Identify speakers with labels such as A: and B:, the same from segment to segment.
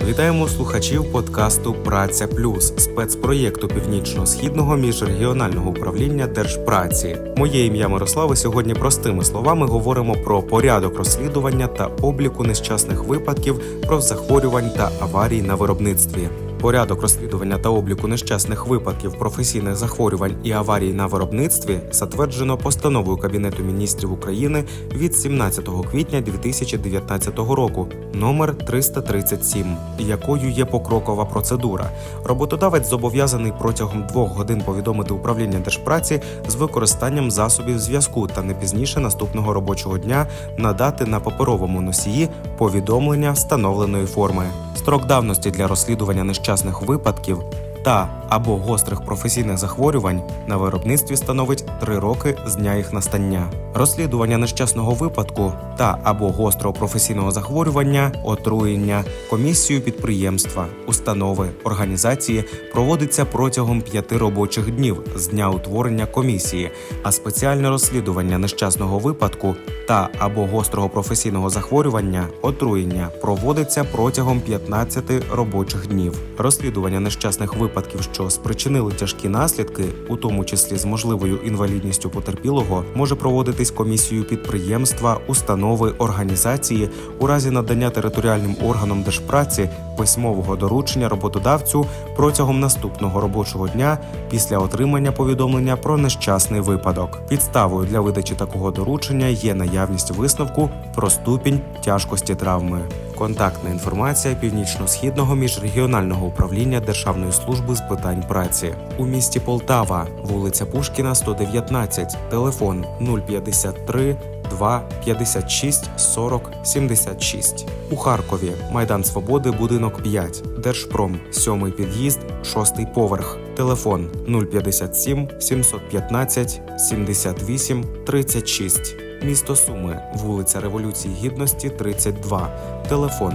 A: Вітаємо слухачів подкасту Праця Плюс спецпроєкту північно-східного міжрегіонального управління держпраці. Моє ім'я Мирослава. Сьогодні простими словами говоримо про порядок розслідування та обліку нещасних випадків, про захворювань та аварій на виробництві. Порядок розслідування та обліку нещасних випадків професійних захворювань і аварій на виробництві затверджено постановою Кабінету міністрів України від 17 квітня 2019 року номер 337, якою є покрокова процедура. Роботодавець зобов'язаний протягом двох годин повідомити управління держпраці з використанням засобів зв'язку та не пізніше наступного робочого дня надати на паперовому носії повідомлення встановленої форми. Строк давності для розслідування нещасних випадків та або гострих професійних захворювань на виробництві становить 3 роки з дня їх настання. Розслідування нещасного випадку та або гострого професійного захворювання, отруєння комісією підприємства, установи, організації проводиться протягом 5 робочих днів з дня утворення комісії, а спеціальне розслідування нещасного випадку та або гострого професійного захворювання, отруєння проводиться протягом 15 робочих днів. Розслідування нещасних випадків, що спричинили тяжкі наслідки, у тому числі з можливою інвалідністю потерпілого, може проводитись комісією підприємства, установи, організації у разі надання територіальним органам держпраці письмового доручення роботодавцю протягом наступного робочого дня після отримання повідомлення про нещасний випадок. Підставою для видачі такого доручення є наявність висновку про ступінь тяжкості травми. Контактна інформація північно-східного міжрегіонального управління Державної служби з питань праці у місті Полтава, вулиця Пушкіна, 119, телефон 053 2 56 40 76. У Харкові Майдан Свободи, будинок 5, Держпром, 7 під'їзд, 6 поверх. Телефон 057 715 78 36. Місто Суми, вулиця Революції Гідності, 32. Телефон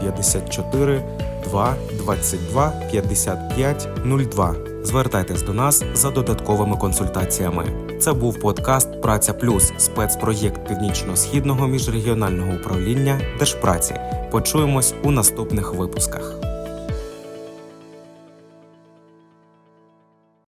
A: 054 2 22 55 02. Звертайтесь до нас за додатковими консультаціями. Це був подкаст Праця Плюс спецпроєкт Північно-східного міжрегіонального управління Держпраці. Почуємось у наступних випусках.